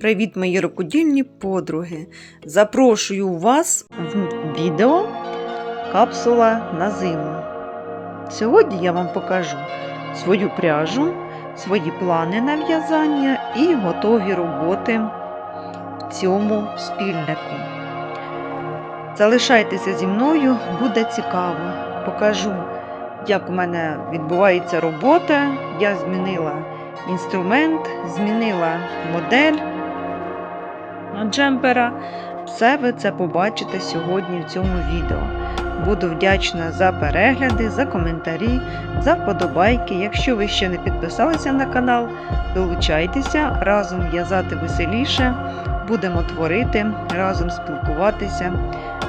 Привіт, мої рукодільні подруги! Запрошую вас в відео Капсула на зиму. Сьогодні я вам покажу свою пряжу, свої плани на в'язання і готові роботи в цьому спільнику. Залишайтеся зі мною, буде цікаво. Покажу, як у мене відбувається робота. Я змінила інструмент, змінила модель джемпера. Все ви це побачите сьогодні в цьому відео. Буду вдячна за перегляди, за коментарі, за вподобайки. Якщо ви ще не підписалися на канал, долучайтеся, разом в'язати веселіше, будемо творити, разом спілкуватися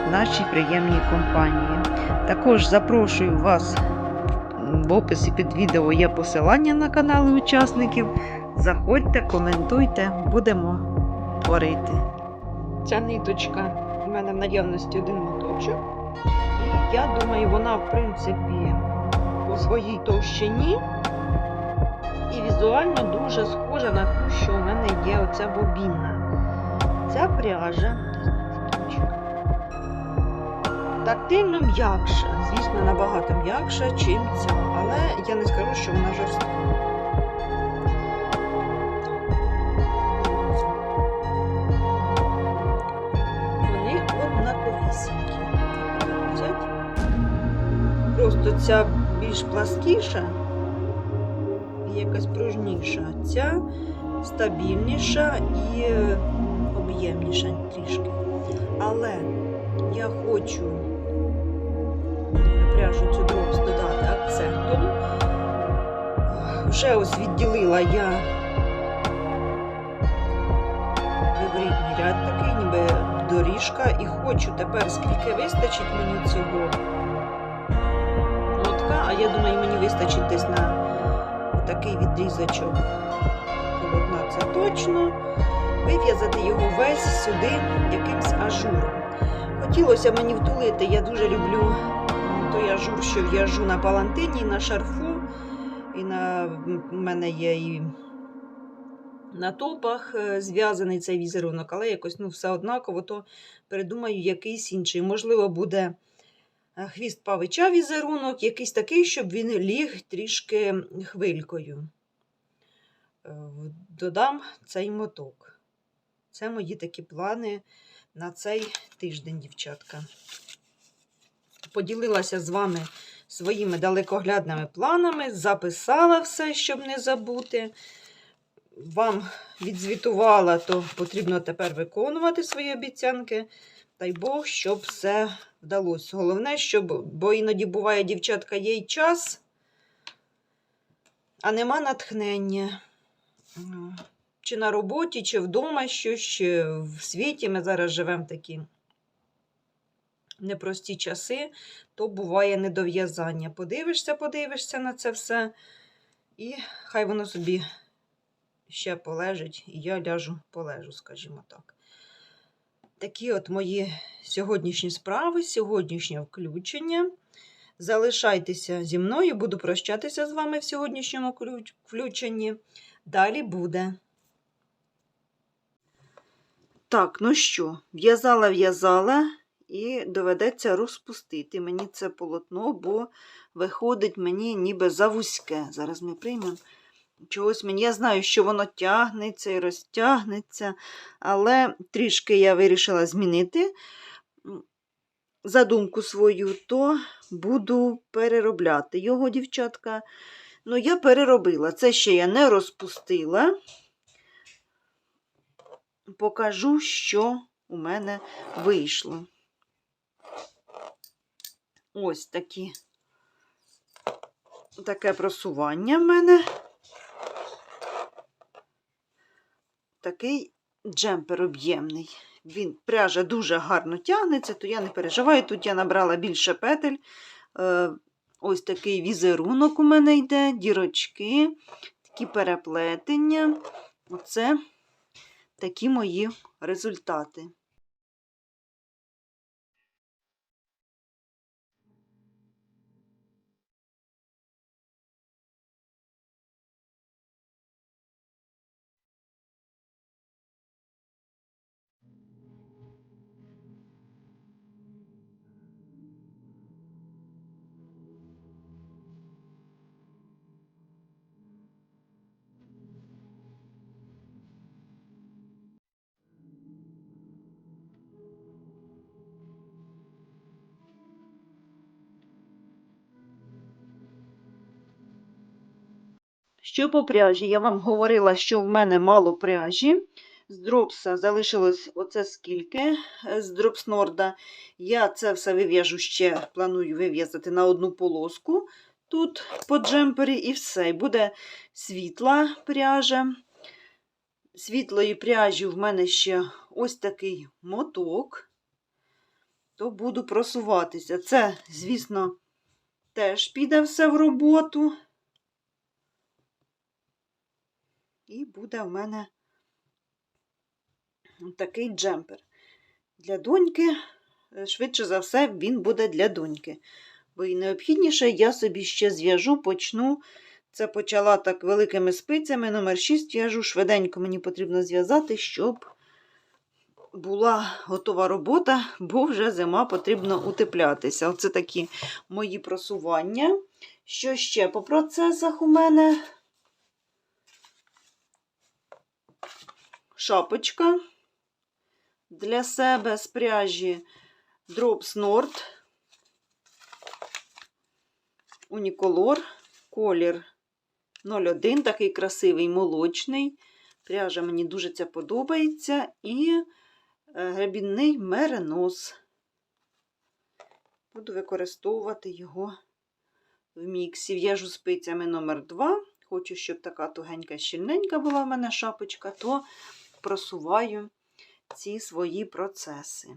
в нашій приємній компанії. Також запрошую вас в описі під відео є посилання на канали учасників. Заходьте, коментуйте, будемо творити. Ця ниточка у мене в наявності один моточок. І я думаю, вона, в принципі, по своїй товщині і візуально дуже схожа на ту, що у мене є оця бобінна. Ця пряжа, тактильно м'якша, звісно, набагато м'якша, чим ця, але я не скажу, що вона жорстка. Ця більш пласкіша і якась пружніша, ця стабільніша і об'ємніша трішки. Але я хочу пряжу цю дропс додати акцентом. Вже ось відділила я вибрітній ряд такий, ніби доріжка, і хочу тепер, скільки вистачить мені цього я думаю, мені вистачить десь на такий відрізочок це точно. Вив'язати його весь сюди якимсь ажуром. Хотілося мені втулити, я дуже люблю той ажур, що в'яжу на палантині, на шарфу. І на в мене є і на топах е, зв'язаний цей візерунок, але якось ну, все однаково, то придумаю якийсь інший. Можливо, буде хвіст павича візерунок, якийсь такий, щоб він ліг трішки хвилькою. Е, Додам цей моток. Це мої такі плани на цей тиждень, дівчатка. Поділилася з вами своїми далекоглядними планами, записала все, щоб не забути. Вам відзвітувала, то потрібно тепер виконувати свої обіцянки. Дай Бог, щоб все вдалося. Головне, щоб, бо іноді буває, дівчатка, є й час, а нема натхнення. Чи на роботі, чи вдома щось, чи в світі. Ми зараз живемо такі непрості часи, то буває недов'язання. Подивишся, подивишся на це все, і хай воно собі ще полежить, і я ляжу полежу, скажімо так. Такі от мої сьогоднішні справи, сьогоднішнє включення. Залишайтеся зі мною, буду прощатися з вами в сьогоднішньому включенні. Далі буде. Так, ну що, в'язала, в'язала і доведеться розпустити мені це полотно, бо виходить мені ніби завузьке. Зараз ми приймемо. Чогось мені, я знаю, що воно тягнеться і розтягнеться, але трішки я вирішила змінити задумку свою, то буду переробляти його, дівчатка. Ну, я переробила. Це ще я не розпустила. Покажу, що у мене вийшло. Ось такі, таке просування в мене. Такий джемпер об'ємний. Він пряжа дуже гарно тягнеться, то я не переживаю. Тут я набрала більше петель. Е, ось такий візерунок у мене йде, дірочки, такі переплетення. Оце такі мої результати. Що по пряжі? Я вам говорила, що в мене мало пряжі. З дропса залишилось оце скільки е, з дропснорда. Я це все вив'яжу ще, планую вив'язати на одну полоску тут по джемпері і все. І буде світла пряжа. Світлої пряжі в мене ще ось такий моток. То буду просуватися. Це, звісно, теж піде все в роботу. І буде в мене такий джемпер. Для доньки, е, швидше за все, він буде для доньки. Бо і необхідніше я собі ще зв'яжу, почну. Це почала так великими спицями. Номер 6 в'яжу. Швиденько мені потрібно зв'язати, щоб була готова робота, бо вже зима потрібно утеплятися. Оце такі мої просування. Що ще по процесах у мене? Шапочка для себе з пряжі Drops Nord Unicolor, колір 01, такий красивий молочний. Пряжа мені дуже ця подобається. І е, гребінний меренос. Буду використовувати його в міксі. В'яжу спицями номер 2 Хочу, щоб така тугенька щільненька була в мене шапочка, то просуваю ці свої процеси.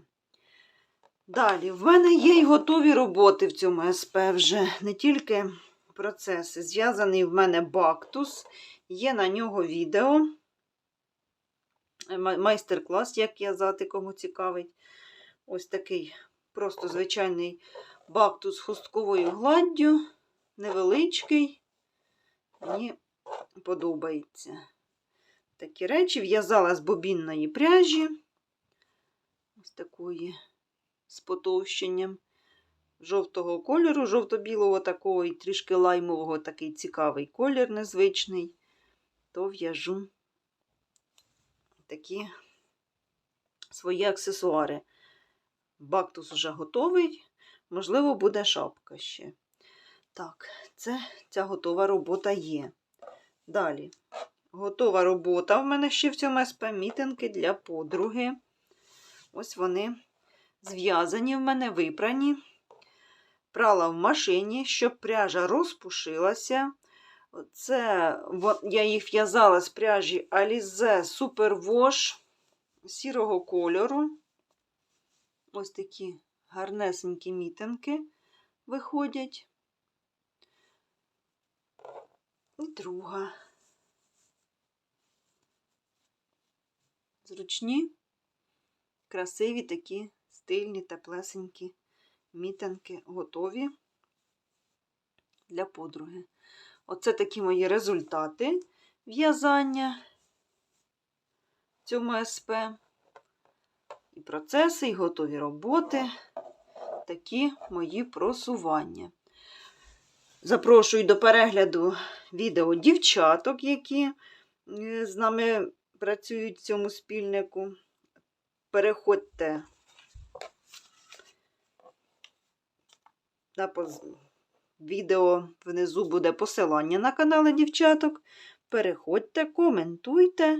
Далі, в мене є й готові роботи в цьому СП вже не тільки процеси. Зв'язаний в мене бактус, є на нього відео, майстер-клас, як в'язати, кому цікавить. Ось такий просто звичайний бактус з хустковою гладдю, невеличкий. Мені подобається. Такі речі в'язала з бобінної пряжі, ось такої з потовщенням жовтого кольору, жовто-білого такого і трішки лаймового, такий цікавий колір незвичний, то в'яжу такі свої аксесуари. Бактус вже готовий, можливо, буде шапка ще. Так, це ця готова робота є. Далі, готова робота в мене ще в цьому СП мітинки для подруги. Ось вони зв'язані в мене випрані. Прала в машині, щоб пряжа розпушилася. Це я їх в'язала з пряжі Alize Super Wash сірого кольору. Ось такі гарнесенькі мітинки виходять. І друга. Зручні, красиві такі стильні теплесенькі мітинки готові для подруги. Оце такі мої результати в'язання в цьому СП. І процеси, і готові роботи. Такі мої просування. Запрошую до перегляду відео дівчаток, які е, з нами працюють в цьому спільнику. Переходьте на відео внизу буде посилання на канали дівчаток. Переходьте, коментуйте.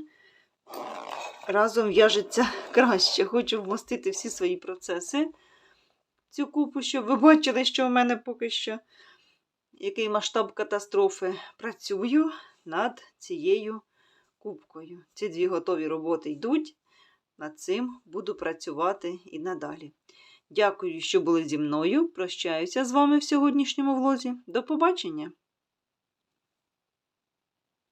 Разом в'яжеться краще. Хочу вмостити всі свої процеси цю купу, щоб ви бачили, що в мене поки що який масштаб катастрофи. Працюю над цією кубкою. Ці дві готові роботи йдуть. Над цим буду працювати і надалі. Дякую, що були зі мною. Прощаюся з вами в сьогоднішньому влозі. До побачення!